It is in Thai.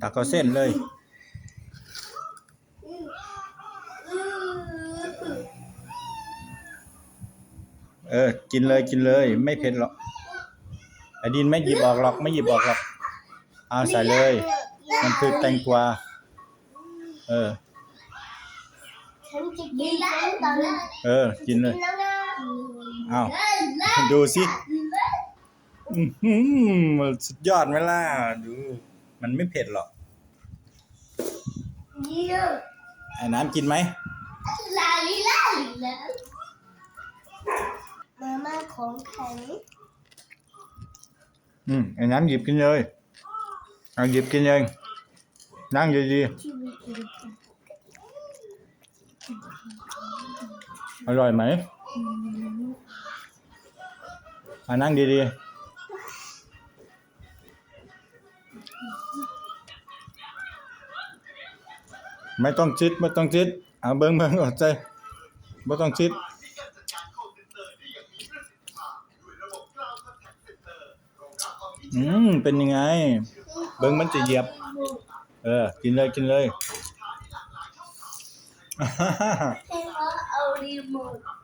ตักเอาเส้นเลย เออ กินเลยกินเลย ไม่เผ็ดหรอกไอ้ดินไม่หยิบออกหรอกไม่หยิบออกหรอกเอาใส่เลย มันคือแตงกวาเออ ฉันจะกินแล้วตอนแรกเออ กินเลย แล้วนะเอาดูสิ อื้อหือสุดยอดไหมล่ะ ดู มันไม่เผ็ดหรอกเยี่ยมไอ้น้ำกินไหมลาลิลาลิแล้วมาม่าของแข็งอืมไอ้น้ำหยิบกินเลยเอาหยิบกินเองนั่งดีที่มีกินๆอร่อยไหมเอานั่งดีๆ ไม่ต้องชิดไม่ต้องชิดเอาเบิ้งเบิ้งอดใจไม่ต้องชิดอืมเป็นยังไง เบิ้งมันจะเหยียบ เออ กินเลยกินเลยเขาเอารีโมท